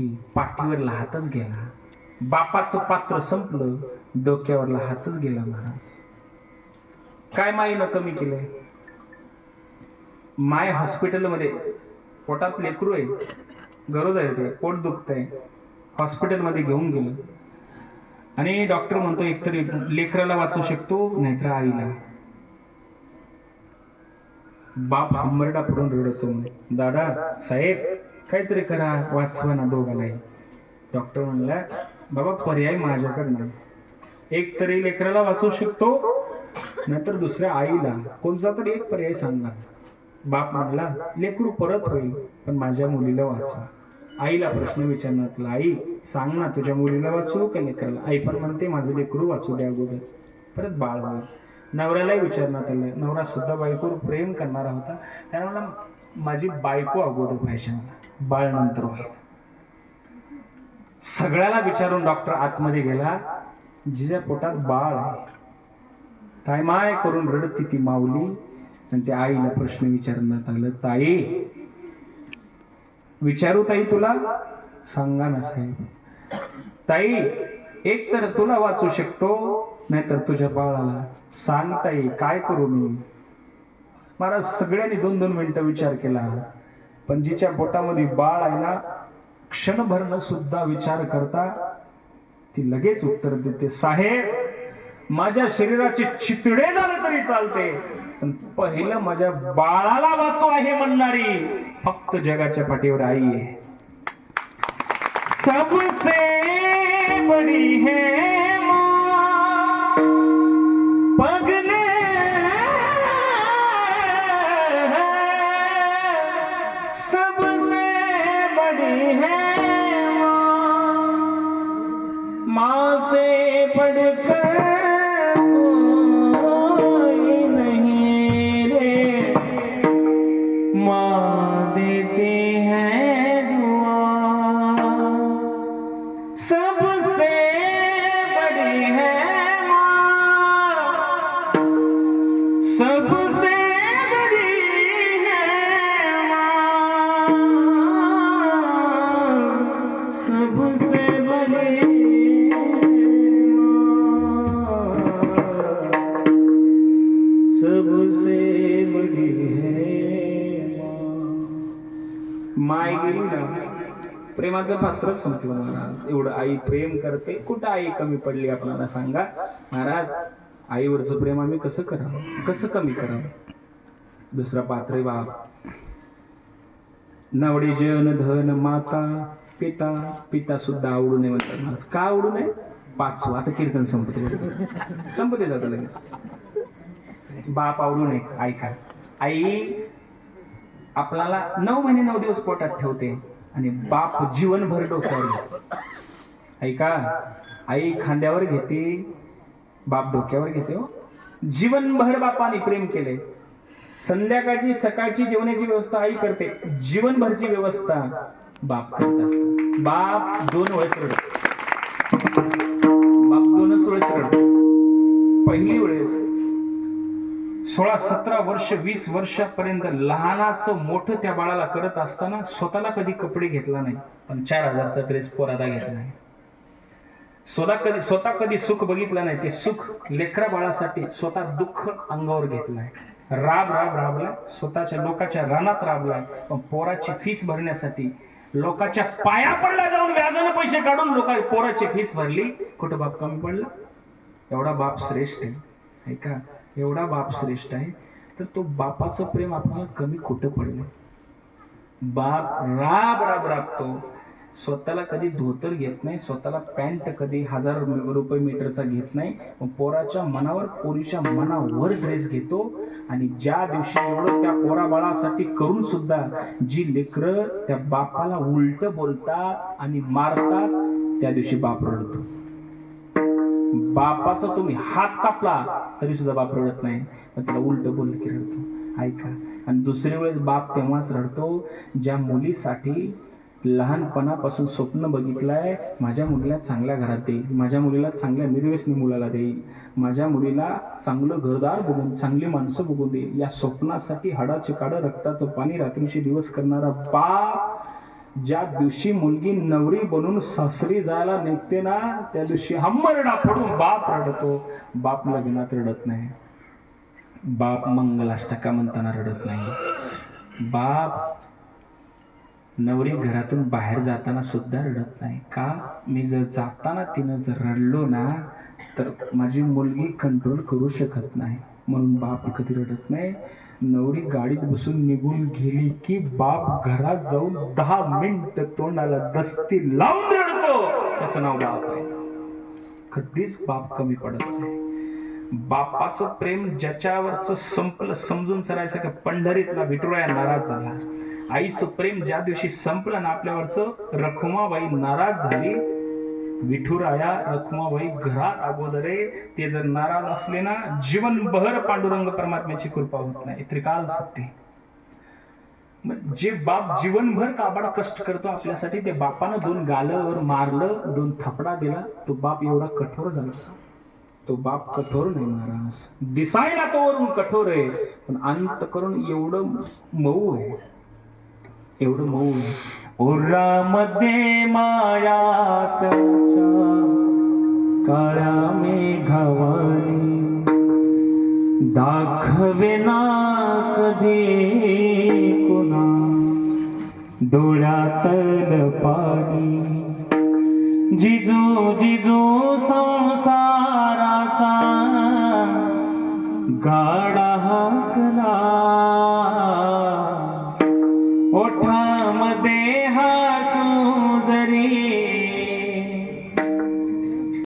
की पाठीवरला हातच गेला. बापाचं पात्र संपलं डोक्यावरला हातच गेला महाराज. काय माईनं कमी केलंय? माय हॉस्पिटलमध्ये पोटात लेकरू आहे गरज आहे ते पोट दुखतंय. हॉस्पिटलमध्ये घेऊन गेलं. आणि डॉक्टर म्हणतो एकतर लेकराला वाचू शकतो नाहीतर आईला. बाप हंबरडा पडून रडतो म्हणे. दादा साहेब काहीतरी करा वाचवा ना दोघालाही डॉक्टर म्हणला बाबा पर्याय माझ्याकडे नाही. एक तरी लेकराला वाचवू शकतो नाहीतर दुसऱ्या आईला. कोणता तरी एक पर्याय सांगा. बाप म्हणला लेकरू परत होईल पण माझ्या मुलीला वाचवा. आईला प्रश्न विचारणार आई सांग ना तुझ्या मुलीला वाचवू का लेकराला? आई पण म्हणते माझं लेकरू वाचू द्या अगोदर. परत बाळ होईल नवऱ्यालाही विचारण्यात आलं. नवरा सुद्धा बायकोवर प्रेम करणारा होता. त्यामुळे माझी बायको अगोदर पाहिजे मला. बाळ नंतर सगळ्याला विचारून डॉक्टर आतमध्ये गेला जिच्या पोटात बाळ ताई माय करून रडती ती माऊली. आणि त्या आईला प्रश्न विचारण्यात आलं ताई विचारू ताई तुला? सांगा ना साहेब. ताई एक तर तुला वाचू शकतो नाहीतर तुझ्या बाळाला सांग ताई काय करू मी? मला सगळ्यांनी दोन दोन मिनिटं विचार केला. पण जिच्या पोटामध्ये बाळ आहे ना क्षणभर न सुद्धा विचार करता ती लगेच उत्तर देते. साहेब माझ्या शरीराचे चितडे झाले तरी चालते पण पहिलं माझ्या बाळाला वाचवा हे म्हणणारी फक्त जगाच्या पाठीवर आई आहे. सबसे बड़ी है प्रेमाचं पात्र संपलं महाराज एवढं आई प्रेम करते. कुठं आई कमी पडली आपल्याला सांगा? महाराज आईवरचं प्रेम आम्ही कसं करावं? कसं कमी करावं? दुसरा पात्र आहे बाप. नवडे जन धन माता पिता पिता सुद्धा आवडू नये म्हणतात महाराज. का आवडू नये पाचवं. आता कीर्तन संपते. संपते जात लगेच. बाप आवडू नये ऐका. आई आपल्याला नऊ महिने नऊ दिवस पोटात ठेवते. आणि बाप जीवनभर डोक्यावर ऐका आई खांद्यावर घेते बाप डोक्यावर घेते हो. जीवनभर बापाने प्रेम केले संध्याकाळची सकाळची जेवणाची व्यवस्था आई करते. जीवनभरची व्यवस्था बाप करत असतो. बाप दोन वेळेस रडतो. बाप दोनच वेळेस रडतो. पहिली वेळेस सोळा सतरा वर्ष वीस वर्षापर्यंत लहानाचं मोठं त्या बाळाला करत असताना स्वतःला कधी कपडे घेतला नाही. पण चार हजारचा ड्रेस पोरादा घेतला नाही. स्वतः कधी स्वतः कधी सुख बघितलं नाही ते सुख लेकरा बाळासाठी स्वतः दुःख अंगावर घेतलाय. राब राब राबलाय स्वतःच्या लोकाच्या रानात राबलाय पण पोराची फीस भरण्यासाठी लोकाच्या पाया पडला जाऊन व्याजाने पैसे काढून लोक पोराची फीस भरली. कुठं बाप कमी पडला? एवढा बाप श्रेष्ठ आहे. ऐका. एवढा बाप श्रेष्ठ आहे. तर तो बापाचं प्रेम आपल्याला कमी कुठं पडलं? बाप राब राब राबतो स्वतःला कधी धोतर घेत नाही स्वतःला पॅन्ट कधी हजार रुपये मीटरचा घेत नाही. पोराच्या मनावर पोरीच्या मनावर ड्रेस घेतो. आणि ज्या दिवशी एवढं त्या पोरा बाळासाठी करून सुद्धा जी लेकरं त्या बापाला उलट बोलतात आणि मारतात त्या दिवशी बाप रडतो. बापाचा तुम्ही हात कापला तरी सुद्धा बाप रडत नाही. पण त्याला उलट बोललं की रडतो. ऐका. आणि दुसरे वेळेस बाप तेव्हाच रडतो ज्या मुलीसाठी लहानपणापासून स्वप्न बघितलंय माझ्या मुलीला चांगल्या घरात देईल. माझ्या मुलीला चांगल्या निर्व्यसनी मुलाला देईल. माझ्या मुलीला चांगलं घरदार बघून चांगली माणसं बघून देईल. या स्वप्नासाठी हाडाचे काढं रक्ताचं पाणी रात्रीचे दिवस करणारा बाप ज्या दिवशी मुलगी नवरी बनून सासरी जायला निघते ना त्या दिवशी हंबरडा पडून बाप रडतो. बाप लग्नात रडत नाही. बाप मंगलाष्टका म्हणताना रडत नाही. बाप नवरी घरातून बाहेर जाताना सुद्धा रडत नाही. का? मी जर जाताना तिनं जर रडलो ना तर माझी मुलगी कंट्रोल करू शकत नाही. म्हणून बाप कधी रडत नाही. नवरी गाडीत बसून निघून गेली की बाप घरात जाऊन दहा मिनिट तोंडाला दस्ती लावून रडतो. त्याचं नाव बाप आहे. कधीच बाप कमी पडत नाही. बापाचं प्रेम ज्याच्यावरच संपलं समजून सरायचं का पंढरीतला विठुराया नाराज झाला. आईचं प्रेम ज्या दिवशी संपलं ना आपल्यावरचं रखुमाबाई नाराज झाली विठुराया रखुमाबाई घरात अगोदर आहे ते जर नाराज असले ना जीवन बहर पांडुरंग परमात्म्याची कृपा होत नाही. त्रिकाल सत्य. जे बाप जीवनभर काबाड कष्ट करतो आपल्यासाठी ते बापानं दोन गालवर मारलं दोन थपडा दिला तो बाप एवढा कठोर झाला. तो बाप कठोर नाही महाराज. दिसायला तो वरून कठोर आहे पण अंत करून एवढं मऊ आहे. एवढं मऊ आहे. ओरामध्ये माया काळा मेघवानी दाखवेना कधी कुणा डोळ्यातल पाणी जिजू जिजू संसाराचा गाडा हा